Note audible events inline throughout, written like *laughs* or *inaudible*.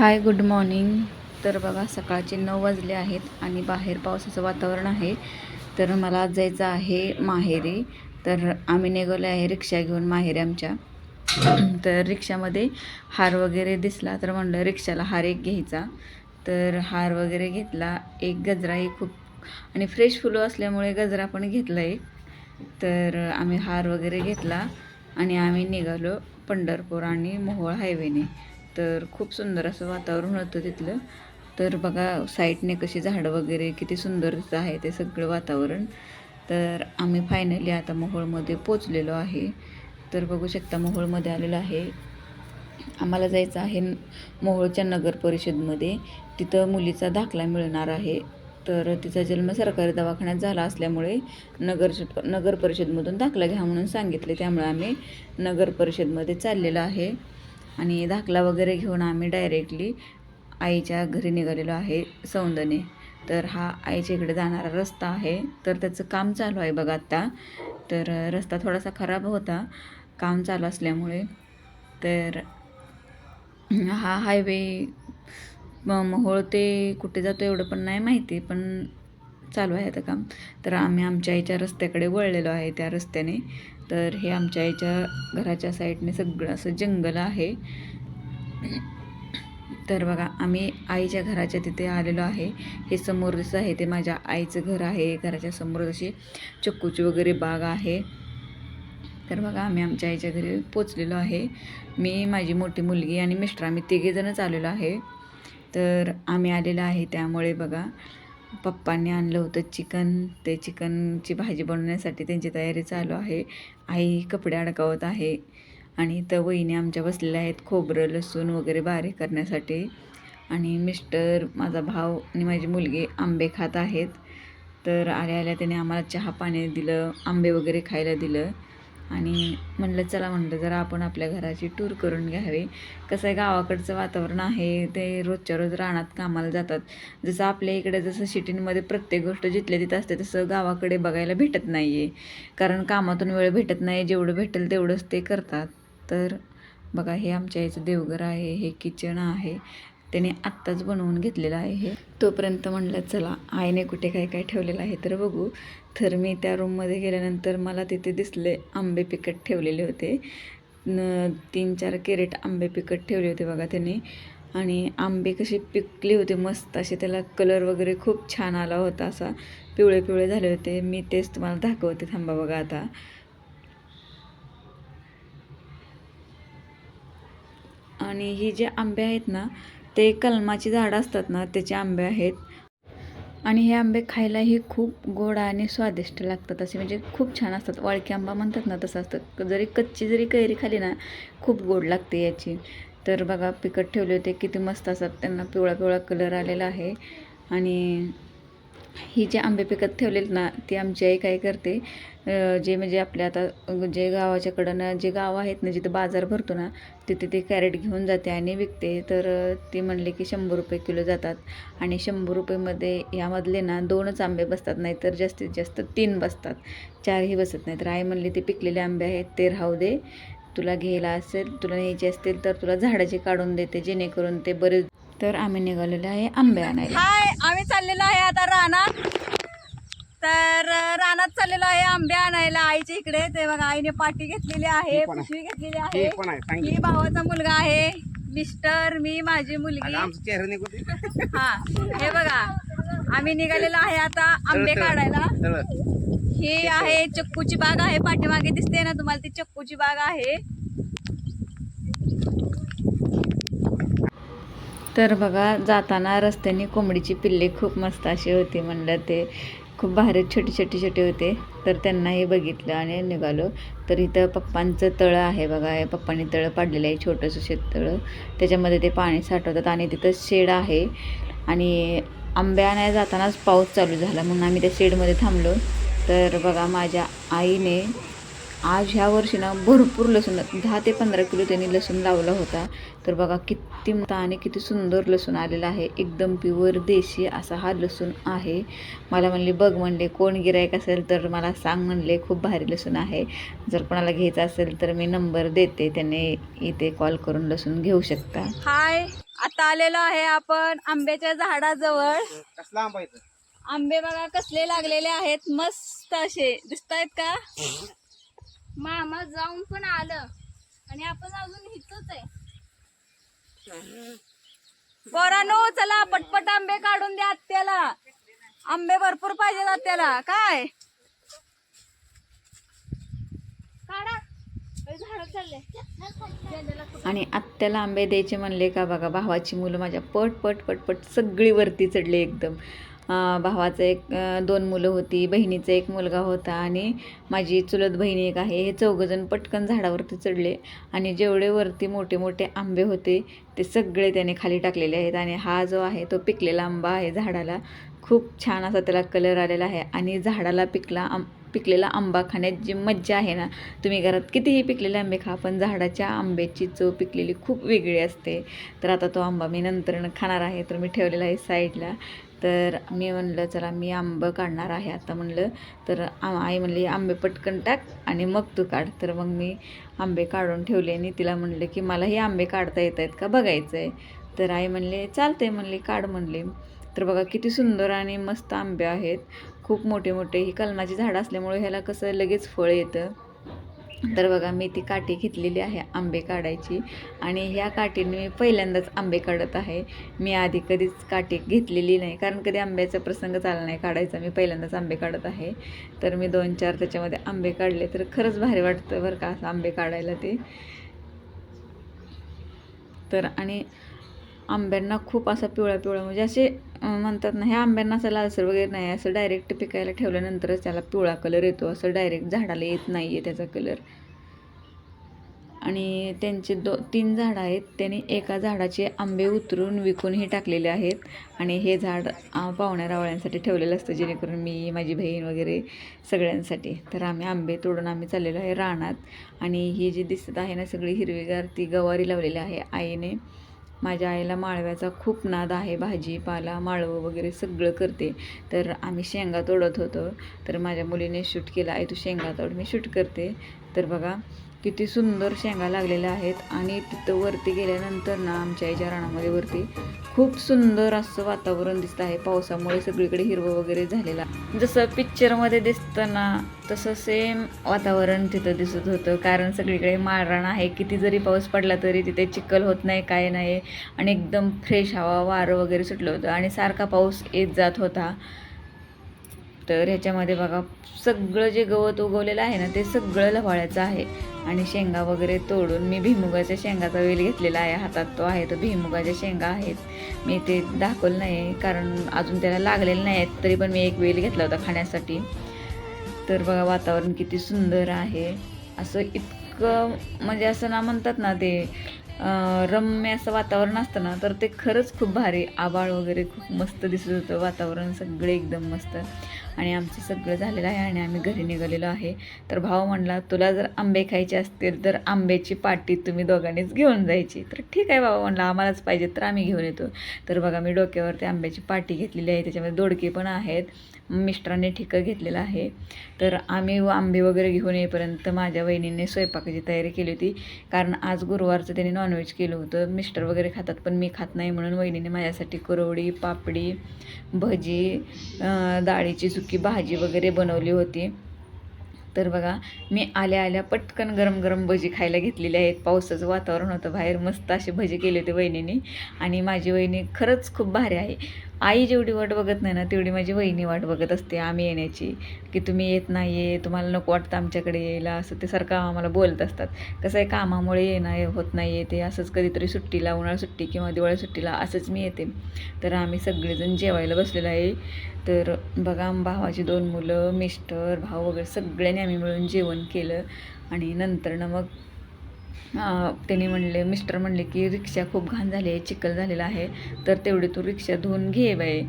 Hi good morning. तर बघा सकाळचे नऊ वाजले आहेत आणि बाहेर पावसाचं वातावरण आहे. तर मला आज जायचं आहे माहेरी. तर आम्ही निघालो आहे रिक्षा घेऊन माहेरी आमच्या. *clears throat* तर रिक्षामध्ये हार वगैरे दिसला तर म्हणलं रिक्षाला हार एक घ्यायचा. तर हार वगैरे घेतला. एक गजराही खूप आणि फ्रेश फुलं असल्यामुळे गजरा पण घेतला एक तर आम्ही हार वगैरे घेतला आणि आम्ही निघालो पंढरपूर आणि मोहोळ हायवेने. तर खूप सुंदर असं वातावरण होतं तिथलं. तर बघा साईडने कशी झाडं वगैरे किती सुंदर आहे ते सगळं वातावरण. तर आम्ही फायनली आता मोहोळमध्ये पोचलेलो आहे. तर बघू शकता मोहोळमध्ये आलेलो आहे. आम्हाला जायचं आहे मोहोळच्या नगर परिषदमध्ये. तिथं मुलीचा दाखला मिळणार आहे. तर तिचा जन्म सरकारी दवाखान्यात झाला असल्यामुळे नगर नगर परिषदमधून दाखला घ्या म्हणून सांगितले. त्यामुळे आम्ही नगर परिषदमध्ये चाललेलो आहे. आणि दाखला वगैरे घेऊन आम्ही डायरेक्टली आईच्या घरी निघालेलो आहे सौंदने. तर हा आईच्या इकडे जाणारा रस्ता आहे. तर त्याचं काम चालू आहे बघा आत्ता तर रस्ता थोडासा खराब होता. काम चालू असल्यामुळे. तर हा हायवे मोहोळ ते कुठे जातो एवढं पण नाही माहिती पण चालू आहे आता काम. तर आम्ही आमच्या आईच्या रस्त्याकडे वळलेलो आहे त्या रस्त्याने. तर हे आमच्या आईच्या घराच्या साईडने सगळं असं जंगल आहे. तर बघा आम्ही आईच्या घराच्या तिथे आलेलो आहे. हे समोर जसं आहे ते माझ्या आईचं घर आहे. घराच्या समोर जशी चक्कूची वगैरे बाग आहे. तर बघा आम्ही आमच्या आईच्या घरी पोचलेलो आहे. मी माझी मोठी मुलगी आणि मिस्टर आम्ही तिघेजणच आलेलो आहे. तर आम्ही आलेलो आहे त्यामुळे बघा पप्पांनी आणलं होतं चिकन. ते चिकनची भाजी बनवण्यासाठी त्यांची तयारी चालू आहे. आई कपडे अडकावत आहे आणि इथं वहिनी आमच्या बसलेल्या आहेत. खोबरं लसूण वगैरे बारीक करण्यासाठी. आणि मिस्टर माझा भाऊ आणि माझी मुलगी आंबे खात आहेत. तर आल्या आल्या त्याने आम्हाला चहा पाणी दिलं आंबे वगैरे खायला दिलं. आणि म्हणलं चला म्हणलं जरा आपण आपल्या घराची टूर करून घ्यावी. कसं आहे गावाकडचं वातावरण आहे ते रोजच्या रोज रानात कामाला जातात. जसं आपल्या इकडे जसं सिटींमध्ये प्रत्येक गोष्ट जिथल्या तिथं असते तसं गावाकडे बघायला भेटत नाही आहे कारण कामातून वेळ भेटत नाही जेवढं भेटेल तेवढंच ते करतात. तर बघा हे आमच्या याचं देवघर आहे हे किचन आहे. त्याने आत्ताच बनवून घेतलेलं आहे हे. तोपर्यंत म्हणलं चला आईने कुठे काय काय ठेवलेलं आहे तर बघू. तर मी त्या रूममध्ये गेल्यानंतर मला तिथे दिसले आंबे पिकट ठेवलेले होते. न तीन चार कॅरेट आंबे पिकट ठेवले होते बघा त्याने. आणि आंबे कसे पिकले होते मस्त असे त्याला कलर वगैरे खूप छान आला होता असा. पिवळे पिवळे झाले होते. मी तेच तुम्हाला दाखवते. थांबा बघा आता. आणि ही जे आंबे आहेत ना ते कलमाची झाडं असतात ना त्याचे आंबे आहेत. आणि हे आंबे खायलाही खूप गोड आणि स्वादिष्ट लागतात असे म्हणजे खूप छान असतात. वाळकी आंबा म्हणतात ना तसं असतं. जरी कच्ची जरी कैरी खाली ना खूप गोड लागते याची. तर बघा पिकट ठेवले होते किती मस्त असतात त्यांना पिवळा पिवळा कलर आलेला आहे. आणि ही जे आंबे पिकत ठेवलेत ना ती आमची आई काय करते जे म्हणजे आपल्या आता जे गावाच्याकडनं जे गाव आहेत ना जिथं बाजार भरतो ना तिथे ते कॅरेट घेऊन जाते आणि विकते. तर ती म्हणले की शंभर रुपये किलो जातात. आणि शंभर रुपयेमध्ये यामधले ना दोनच आंबे बसतात नाहीतर जास्तीत जास्त तीन बसतात. चारही बसत नाहीत. तर आई म्हणली ते पिकलेले आंबे आहेत ते राहू दे. तुला घ्यायला असेल तुला न्यायचे असतील तर तुला झाडाचे काढून देते जेणेकरून ते बरेच तर आम्ही निघालेलो आहे आंबे आणायला. हाय आम्ही चाललेलो आहे आता रानात तर रानात चाललेलो आहे आंबे आणायला आईच्या इकडे. ते बघा आईने पाटी घेतलेली आहे. पिशवी घेतलेली हे आहे ही सांगितलं भावाचा मुलगा आहे मिस्टर मी माझी मुलगी. *laughs* हा हे बघा आम्ही निघालेलो आहे आता आंबे काढायला. ही आहे चक्कूची बाग आहे पाठीमागे दिसते ना तुम्हाला ती चक्कूची बाग आहे. तर बघा जाताना रस्त्याने कोंबडीची पिल्ले खूप मस्त अशी होती म्हणलं ते. खूप भारी छोटी छोटी छोटी होते. तर त्यांनाही बघितलं आणि निघालो. तर इथं पप्पांचं तळं आहे बघा. हे पप्पांनी तळं पाडलेलं आहे छोटंसं शेततळं त्याच्यामध्ये ते पाणी साठवतात आणि तिथं शेड आहे. आणि आंब्या नाही जातानाच पाऊस चालू झाला. म्हणून आम्ही त्या शेडमध्ये थांबलो. तर बघा माझ्या आईने आज ह्या वर्षी ना भरपूर लसूण दहा ते पंधरा किलो त्यांनी लसूण लावला होता. तर बघा किती मोठा आणि किती सुंदर लसूण आलेला आहे. एकदम प्युअर देशी असा हा लसूण आहे. मला म्हणले बघ म्हणले कोण गिरायक असेल तर मला सांग म्हणले खूप भारी लसूण आहे. जर कोणाला घ्यायचं असेल तर मी नंबर देते त्याने इथे कॉल करून लसूण घेऊ शकता. हाय आता आलेलो आहे आपण आंब्याच्या झाडाजवळ. कसला आंबा आंबे बघा कसले लागलेले आहेत मस्त असे. दिसत आहेत का मामा जाऊन पण आलं. आणि आपण अजून इथंच आहे. पोरानो चला पटपट आंबे काढून द्या आत्याला. आंबे भरपूर पाहिजेत आत्याला. काय? काढा. आणि आत्याला आंबे द्यायचे म्हणले का बघा भावाची मुलं माझ्या पट पट पट पट सगळी वरती चढले एकदम. भावाचं एक दोन मुलं होती बहिणीचा एक मुलगा होता आणि माझी चुलत बहिणी एक आहे. हे चौघजण पटकन झाडावरती चढले आणि जेवढे वरती मोठे मोठे आंबे होते ते सगळे त्याने खाली टाकलेले आहेत आणि हा जो आहे तो पिकलेला आंबा आहे झाडाला. खूप छान असा त्याला कलर आलेला आहे आणि झाडाला पिकला आं पिकलेला आंबा खाण्यात जी मज्जा आहे ना तुम्ही घरात कितीही पिकलेले आंबे खा पण झाडाच्या आंब्याची चव पिकलेली खूप वेगळी असते. तर आता तो आंबा मी नंतर खाणार आहे तर मी ठेवलेला आहे साईडला. तर मी म्हणलं चला मी आंबं काढणार आहे. आता म्हणलं तर आई म्हणली आंबे पटकन टाक आणि मग तू काढ. तर मग मी आंबे काढून ठेवले आणि तिला म्हणलं की मला हे आंबे काढता येत आहेत का बघायचं आहे तर आई म्हणले चालते म्हणली काढ. म्हणले. तर बघा किती सुंदर आणि मस्त आंबे आहेत. खूप मोठे मोठे ही कलमाची झाडं असल्यामुळे ह्याला कसं लगेच फळ येतं. तर बघा मी ती काठी घेतलेली आहे आंबे काढायची. आणि ह्या काठीने मी पहिल्यांदाच आंबे काढत आहे. मी आधी कधीच काठी घेतलेली नाही कारण कधी आंब्याचा प्रसंग चालला नाही काढायचा. मी पहिल्यांदाच आंबे काढत आहे. तर मी दोन चार त्याच्यामध्ये आंबे काढले तर खरंच भारी वाटतं बरं का असं आंबे काढायला ते. तर आणि आंब्यांना खूप असा पिवळा पिवळा म्हणजे असे म्हणतात ना हे आंब्यांना असं लालसर वगैरे नाही असं डायरेक्ट पिकायला ठेवल्यानंतरच त्याला पिवळा कलर येतो असं डायरेक्ट झाडाला येत नाही आहे त्याचा कलर आणि त्यांचे दो तीन झाडं आहेत त्यांनी एका झाडाचे आंबे उतरून विकूनही टाकलेले आहेत. आणि हे झाड पाहुण्या रावळ्यांसाठी ठेवलेलं असतं जेणेकरून मी माझी बहीण वगैरे सगळ्यांसाठी. तर आम्ही आंबे तोडून आम्ही चाललेलो आहे रानात. आणि ही जी दिसत आहे ना सगळी हिरवीगार ती गवारी लावलेली आहे आईने. माझ्या आईला माळव्याचा खूप नाद आहे भाजीपाला माळवं वगैरे सगळं करते. तर आम्ही शेंगा तोडत होतो. तर माझ्या मुलीने शूट केला. आई तू शेंगा तोड मी शूट करते. तर बघा किती सुंदर शेंगा लागलेल्या आहेत आणि तिथं वरती गेल्यानंतर ना आमच्या आईच्या रानामध्ये वरती खूप सुंदर असं वातावरण दिसतं आहे. पावसामुळे सगळीकडे हिरवं वगैरे झालेलं जसं पिक्चरमध्ये दिसतं ना तसं सेम वातावरण तिथं दिसत होतं. कारण सगळीकडे माळरान आहे. किती जरी पाऊस पडला तरी तिथे चिखल होत नाही काय नाही. आणि एकदम फ्रेश हवा वारं वगैरे सुटलं होतं. आणि सारखा पाऊस येत जात होता. तर ह्याच्यामध्ये बघा सगळं जे गवत उगवलेलं आहे ना ते सगळं लवाळ्याचं आहे. आणि शेंगा वगैरे तोडून मी भीमुगाच्या शेंगाचा वेल घेतलेला आहे. हातात तो आहे तो भीमुगाच्या शेंगा आहेत. मी ते दाखवलं नाही कारण अजून त्याला लागलेलं नाही आहेत तरी पण मी एक वेल घेतला होता खाण्यासाठी. तर बघा वातावरण किती सुंदर आहे. असं इतकं म्हणजे असं ना म्हणतात ना ते रम्य असं वातावरण असतं ना तर ते खरंच खूप भारी. आबाळ वगैरे खूप मस्त दिसत होतं वातावरण सगळे एकदम मस्त. आणि आमचं सगळं झालेलं आहे आणि आम्ही घरी निघालेलो आहे. तर भाऊ म्हणला तुला जर आंबे खायचे असतील तर आंब्याची पाटी तुम्ही दोघांनीच घेऊन जायची. तर ठीक आहे बाबा म्हणला आम्हालाच पाहिजे तर आम्ही घेऊन येतो. तर बघा मी डोक्यावरती आंब्याची पाटी घेतलेली आहे. त्याच्यामध्ये दोडके पण आहेत. मिस्टरांनी ठिकं घेतलेलं आहे. तर आम्ही आंबे वगैरे घेऊन येईपर्यंत माझ्या वहिनीने स्वयंपाकाची तयारी केली होती. कारण आज गुरुवारचं त्यांनी नॉनव्हेज केलं होतं. मिस्टर वगैरे खातात पण मी खात नाही म्हणून वहिनीने माझ्यासाठी कुरवडी पापडी भजी डाळीची सुकी भाजी वगैरे बनवली होती. तर बघा मी आल्या आल्या पटकन गरम गरम भजी खायला घेतलेली आहेत. पावसाचं वातावरण होतं बाहेर. मस्त असे भजी केले होते वहिनीने. आणि माझी वहिनी खरंच खूप भारी आहे. आई जेवढी वाट बघत नाही ना तेवढी माझी वहिनी वाट बघत असते आम्ही येण्याची. की तुम्ही येत नाही आहे तुम्हाला नको वाटतं आमच्याकडे यायला असं ते सारखं आम्हाला बोलत असतात. कसं आहे कामामुळे येणं होत नाही आहे ते असंच कधीतरी सुट्टीला उन्हाळा सुट्टी किंवा दिवाळी सुट्टीला असंच मी येते. तर आम्ही सगळेजण जेवायला बसलेलो आहे. तर बघा भावाची दोन मुलं मिस्टर भाऊ वगैरे सगळ्यांनी आम्ही मिळून जेवण केलं. आणि नंतरनं मग त्याने म्हणले मिस्टर म्हणले की रिक्षा खूप घाण झाली आहे चिखल झालेला आहे तर तेवढी तू रिक्षा धुवून घे बाई.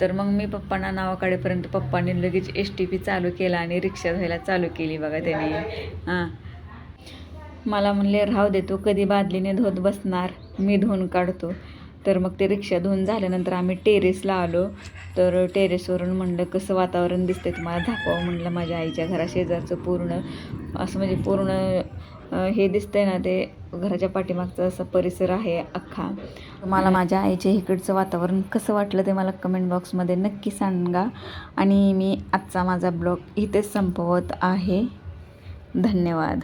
तर मग मी पप्पांना नावाकडेपर्यंत काढेपर्यंत पप्पांनी लगेच एस टी पी चालू केला आणि रिक्षा धुवायला चालू केली बघा त्याने. हां. मला म्हणले राहू दे तू कधी बादलीने धुत बसणार? मी धुवून काढतो. तर मग ते रिक्षा धुवून झाल्यानंतर आम्ही टेरेसला आलो. तर टेरेसवरून म्हणलं कसं वातावरण दिसतंय तुम्हाला दाखवावं म्हणलं माझ्या आईच्या घरा शेजारचं पूर्ण. असं म्हणजे पूर्ण हे दिसतंय ना ते घराच्या पाठीमागचा असा परिसर आहे अख्खा. मला माझ्या आईच्या इकडचं वातावरण कसं वाटलं ते मला कमेंट बॉक्समध्ये नक्की सांगा. आणि मी आजचा माझा ब्लॉग इथेच संपवत आहे. धन्यवाद.